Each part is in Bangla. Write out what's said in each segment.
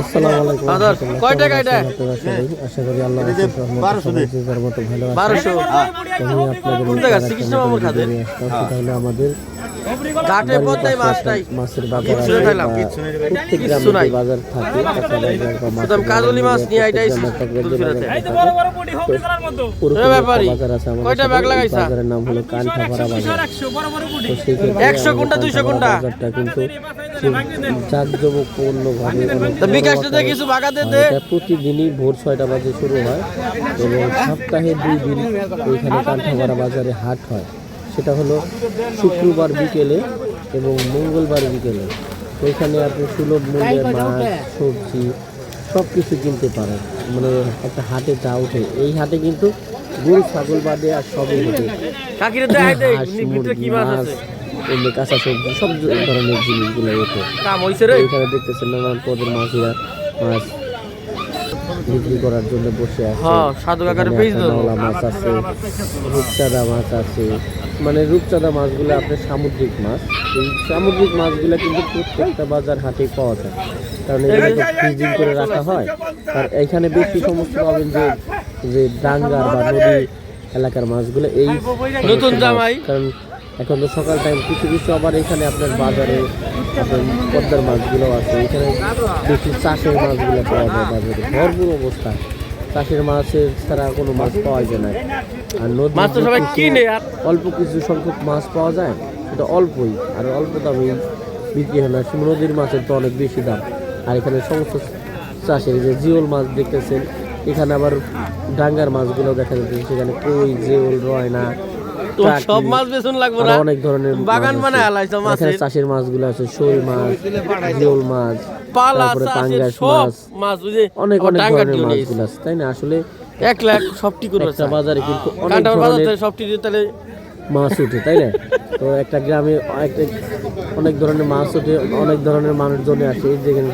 আসসালামু আলাইকুম কয় টাকা এটা? কেমন আছেন আপনারা সবাই? আশা করি আল্লাহ এই যে রাসূল রহমতে বারোশো সবাই দে। যে যার মতো ভালো আছেন। আমি আপনাদের কোন জায়গা? তার মামুর খাদের? নিয়ে আসলাম। সেটা হলো আমাদের ঘাটে বাড়ির পদ্মায় পাশে মাছ নাই মাছের বাজার খাইলাম, নাই। থাকে কাজলি মাছ নিয়ে ব্যাপারী, কয়টা ব্যাগ লাগাইছা? বাজারের নাম হলো কানঠাপাড়া একশো কোনটা, দুইশো কোনটা? বাজারটা কিন্তু প্রতিদিনই ভোর ছয়টা বাজে শুরু হয় এবং সপ্তাহে দুই দিন ওইখানে কান্ঠাপাড়া বাজারে হাট হয়। সেটা হলো শুক্রবার বিকেলে এবং মঙ্গলবার বিকেলে। ওইখানে আপনি সুলভ মূল্যে মাছ সবজি সব কিছু কিনতে পারেন। মানে একটা হাটে যা ওঠে। এই হাটে কিন্তু গরু ছাগল বাদে আর সবই ওঠে। এমনি কাঁচা সবজি সব ধরনের জিনিসগুলো ওঠে। এখানে দেখতেছেন নানান পদের মাছিরা মাছ বিক্রি করার জন্য বসে আছে। হ্যাঁ। নওলা মাছ আছে রূপচাঁদা মাছ আছে। মানে রূপচাঁদা মাছগুলো আপনার সামুদ্রিক মাছ। এই সামুদ্রিক মাছগুলো কিন্তু প্রত্যেকটা বাজার হাটে পাওয়া যায়। কারণ এগুলো ফ্রিজিং করে রাখা হয় আর এখানে বেশি সমস্ত পাবেন যে যে ডাঙ্গার বা নদী এলাকার মাছগুলো এই নতুন জামাই। কারণ এখন তো সকাল টাইম কিছু কিছু আবার এখানে আপনার বাজারে আপনার পদ্মার মাছগুলো আছে। এখানে বেশি চাষের মাছগুলো পাওয়া যায় বাজারে। ভরপুর অবস্থা। চাষের মাছের ছাড়া কোনো মাছ পাওয়া যায় না। আর নদীর মাছ তো সবাই কিনে অল্প কিছু সংখ্যক মাছ পাওয়া যায় সেটা অল্পই। আর অল্প দামে বিক্রি হয় না। নদীর মাছের তো অনেক বেশি দাম। আর এখানে সমস্ত চাষের যে জিওল মাছ দেখতেছেন এখানে আবার ডাঙ্গার মাছগুলো দেখা যাচ্ছে। সেখানে কই জিওল রয়না তো সব মাছ বেচন লাগবে না? অনেক ধরনের বাগান মাছ মানে আছে। হালাইছো এখানে চাষের মাছগুলো আছে শোল মাছ জিওল মাছ পালা পাঙ্গাস মাছ মাছ বুঝে অনেক অনেক ধরনের মাছগুলো আছে তাই না? আসলে এক লাখ সবটি করে একটা বাজারে কিন্তু অনেক ধরনের সবটি তাহলে মাছ ওঠে তাই না? তো একটা গ্রামে অনেক ধরনের মাছ ওঠে অনেক ধরনের মানুষজনে আসে যেখানে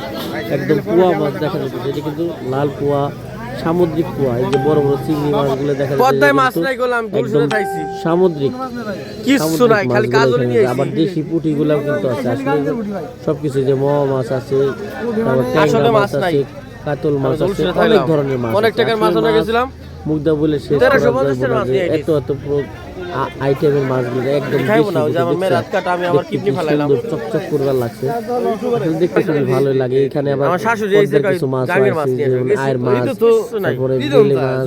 একদম কুয়া মাছ দেখা যাচ্ছে যেটা কিন্তু লাল কুয়া সামুদ্রিক কুয়া এই যে বড় বড় চিংড়ি মাছগুলো দেখা যাচ্ছে পদ্মায় মাছ নাই গোলাম দুলসুরে খাইছি। সামুদ্রিক কিছু নাই খালি কাজল নিয়ে। আবার দেশি পুঁটি গুলাও কিন্তু আছে আসলে সবকিছু যে মহ মাছ আছে তারপর ট্যাংরা আসলে মাছ নাই। আছে কাতল মাছ আছে অনেক ধরনের মাছ অনেক টাকার মাছ আনা গেছিলাম। মুগ্ধা বলে শেষ এত এত আইটেমের মাছগুলো একদম খাইবো না, যে আমার দেখছেন? মেয়ের হাত কাটা, আমি আমার কিডনি ফালাইলাম। চকচক করবার লাগছে। দেখতে খুবই ভালোই লাগে। এখানে আবার আমার শাশুড়ি কিছু মাছ মাছ আছে। আয়ের মাছ। তারপরে বেলে মাছ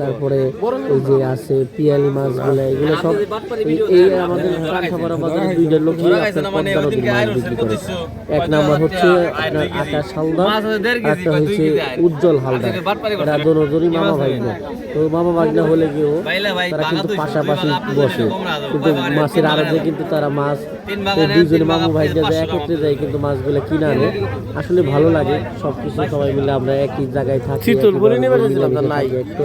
তারপরে ওই যে আছে পিয়ালি মাছগুলো এগুলো সব এই- আমাদের কাঁঠাপাড়া বাজারে দুইটা নদীর মাছ বিক্রি করে। এক নাম্বার হচ্ছে আপনার আকাশ হালদার একটা হচ্ছে উজ্জ্বল হালদার এরা মামা ভাগ্নে তো মামা ভাগ্নে হলে গিয়েও তারা কিন্তু পাশাপাশি বসে। কিন্তু মাছের আড়তে কিন্তু তারা মাছ দুজনে মামু ভাইরা যায় একত্রে যায় কিন্তু মাছগুলো কিনে আনে। আসলে ভালো লাগে সবকিছু সবাই মিলে আমরা একই জায়গায় থাকি একটু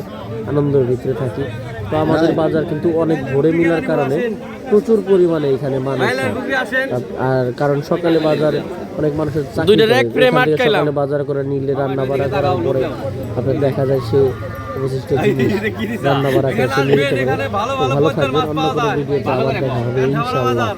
আনন্দের ভিতরে থাকি। তো আমাদের বাজার কিন্তু অনেক ভরে মিলার কারণে প্রচুর পরিমাণে এখানে মানুষ আর- আর কারণ সকালে বাজার অনেক মানুষের চাকরি। সকালে বাজার করে নিলে রান্না বাড়া করার পরে আপনার দেখা যায় সে অবশিষ্ট জিনিস রান্না বাড়া করে সে নিয়ে যেতে পারে ভালো থাকবেন অন্য কোনো ভিডিওতে আবার দেখা হবে ইনশাআল্লাহ